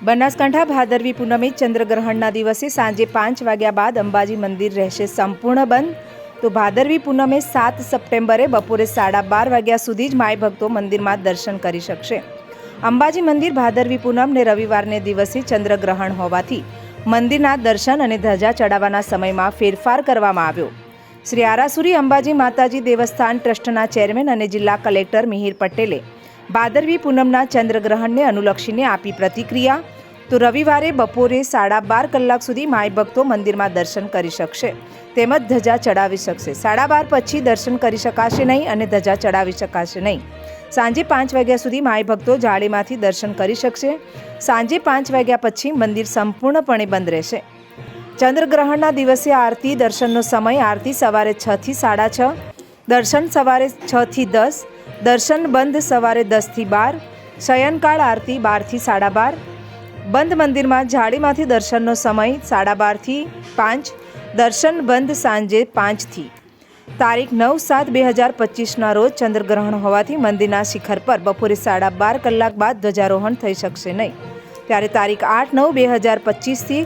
બનાસકાંઠા ભાદરવી પૂનમે ચંદ્રગ્રહણના દિવસે સાંજે પાંચ વાગ્યા બાદ અંબાજી મંદિર રહેશે સંપૂર્ણ બંધ. તો ભાદરવી પૂનમે સાત સપ્ટેમ્બરે બપોરે સાડા બાર વાગ્યા સુધી જ માય ભક્તો મંદિરમાં દર્શન કરી શકશે. અંબાજી મંદિર ભાદરવી પૂનમ ને રવિવારને દિવસે ચંદ્રગ્રહણ હોવાથી મંદિરના દર્શન અને ધજા ચડાવવાના સમયમાં ફેરફાર કરવામાં આવ્યો. શ્રી આરાસુરી અંબાજી માતાજી દેવસ્થાન ટ્રસ્ટના ચેરમેન અને જિલ્લા કલેક્ટર મિહિર પટેલે ભાદરવી પૂનમના ચંદ્રગ્રહણને અનુલક્ષીને આપી પ્રતિક્રિયા. તો રવિવારે બપોરે સાડા બાર કલાક સુધી માય ભક્તો મંદિરમાં દર્શન કરી શકશે. તેમજ ધજા ચડાવી શકશે. સાડા બાર પછી દર્શન કરી શકાશે નહીં અને ધજા ચડાવી શકાશે નહીં. સાંજે પાંચ વાગ્યા સુધી માય ભક્તો જાળીમાંથી દર્શન કરી શકશે. સાંજે પાંચ વાગ્યા પછી મંદિર સંપૂર્ણપણે બંધ રહેશે. ચંદ્રગ્રહણના દિવસે આરતી, દર્શનનો સમય આરતી સવારે છથી સાડા છ, દર્શન સવારે છથી દસ દર્શન બંધ સવારે દસથી બાર, શયનકાળ આરતી બારથી સાડા બાર, બંધ મંદિરમાં જાળીમાંથી દર્શનનો સમય સાડા બારથી પાંચ, દર્શન બંધ સાંજે પાંચથી. તારીખ નવ સાત બે હજાર પચીસના રોજ ચંદ્રગ્રહણ હોવાથી મંદિરના શિખર પર બપોરે સાડા બાર કલાક બાદ ધ્વજારોહણ થઈ શકશે નહીં. ત્યારે તારીખ આઠ નવ બે હજાર પચીસથી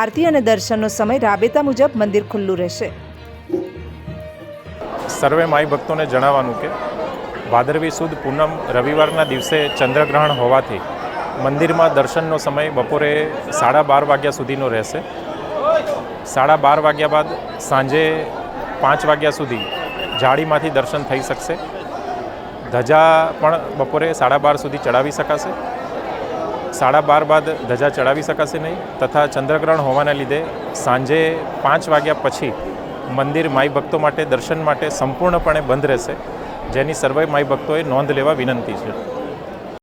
આરતી અને દર્શનનો સમય રાબેતા મુજબ મંદિર ખુલ્લું રહેશે. સર્વે માઈ ભક્તોને જણાવવાનું કે ભાદરવી સુદ પૂનમ રવિવારના દિવસે ચંદ્રગ્રહણ હોવાથી મંદિરમાં દર્શનનો સમય બપોરે સાડા બાર વાગ્યા સુધીનો રહેશે. સાડા બાર વાગ્યા બાદ સાંજે પાંચ વાગ્યા સુધી જાળીમાંથી દર્શન થઈ શકશે. ધજા પણ બપોરે સાડા બાર સુધી ચડાવી શકાશે. સાડા બાર બાદ ધજા ચડાવી શકાશે નહીં તથા ચંદ્રગ્રહણ હોવાના લીધે સાંજે પાંચ વાગ્યા પછી મંદિર માઈ ભક્તો માટે દર્શન માટે સંપૂર્ણપણે બંધ રહેશે. જેની સર્વે માઈ ભક્તોએ નોંધ લેવા વિનંતી છે.